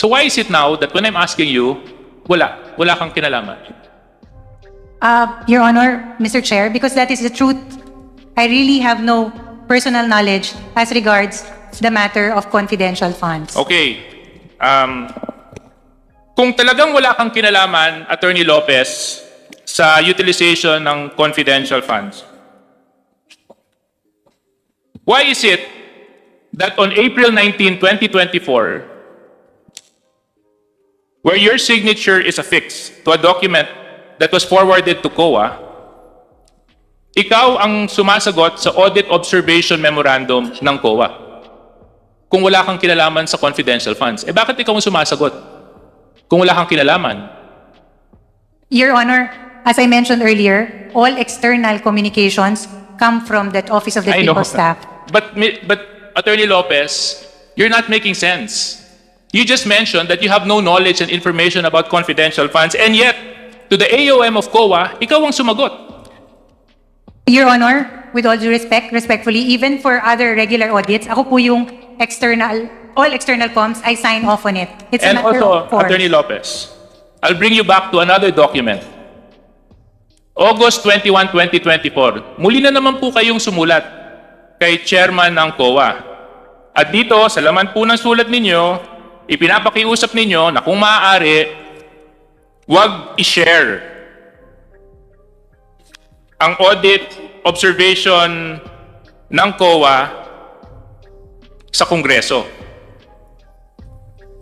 So why is it now that when I'm asking you, wala, wala kang kinalaman? Uh, Your Honor, Mr. Chair, because that is the truth, I really have no personal knowledge as regards the matter of confidential funds. Okay. Um, kung talagang wala kang kinalaman, Attorney Lopez, sa utilization ng confidential funds, why is it that on April 19, 2024, where your signature is affixed to a document that was forwarded to COA, ikaw ang sumasagot sa Audit Observation Memorandum ng COA? kung wala kang kinalaman sa confidential funds. Eh bakit ikaw ang sumasagot? Kung wala kang kinalaman. Your Honor, as I mentioned earlier, all external communications come from that Office of the I know. Chief of Staff. But, but Attorney Lopez, you're not making sense. You just mentioned that you have no knowledge and information about confidential funds and yet, to the AOM of COA, ikaw ang sumagot. Your Honor, with all due respect, respectfully, even for other regular audits, ako po yung external, all external comms, I sign off on it. It's a and matter also, of course. Attorney Lopez, I'll bring you back to another document. August 21, 2024, muli na naman po kayong sumulat kay chairman ng COA. At dito, sa laman po ng sulat ninyo, ipinapakiusap ninyo na kung maaari, huwag i-share ang audit observation ng COA sa Kongreso.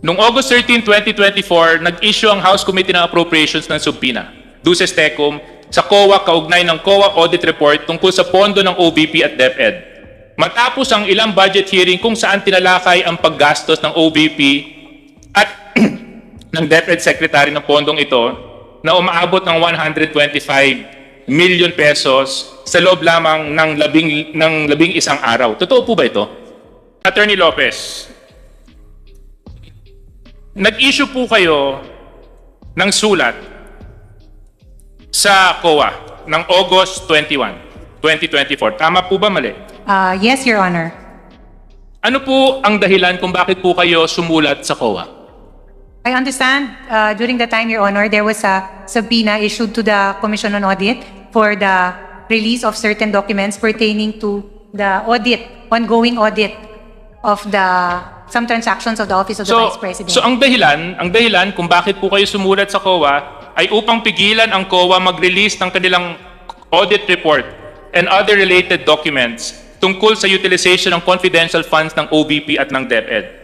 Noong August 13, 2024, nag-issue ang House Committee ng Appropriations ng subpoena, Duces Tecum, sa COA kaugnay ng COA Audit Report tungkol sa pondo ng OBP at DepEd. Matapos ang ilang budget hearing kung saan tinalakay ang paggastos ng at ng DepEd Secretary ng pondong ito na umaabot ng 125 million pesos sa loob lamang ng labing, ng labing isang araw. Totoo po ba ito? Attorney Lopez, nag-issue po kayo ng sulat sa COA ng August 21, 2024. Tama po ba mali? Uh, yes, Your Honor. Ano po ang dahilan kung bakit po kayo sumulat sa COA? I understand uh, during the time, Your Honor, there was a subpoena issued to the Commission on Audit for the release of certain documents pertaining to the audit, ongoing audit of the some transactions of the Office of the So, Vice President. so ang dahilan, ang dahilan kung bakit po kayo sumulat sa COA ay upang pigilan ang COA mag-release ng kanilang audit report and other related documents tungkol sa utilization ng confidential funds ng OBP at ng DepEd.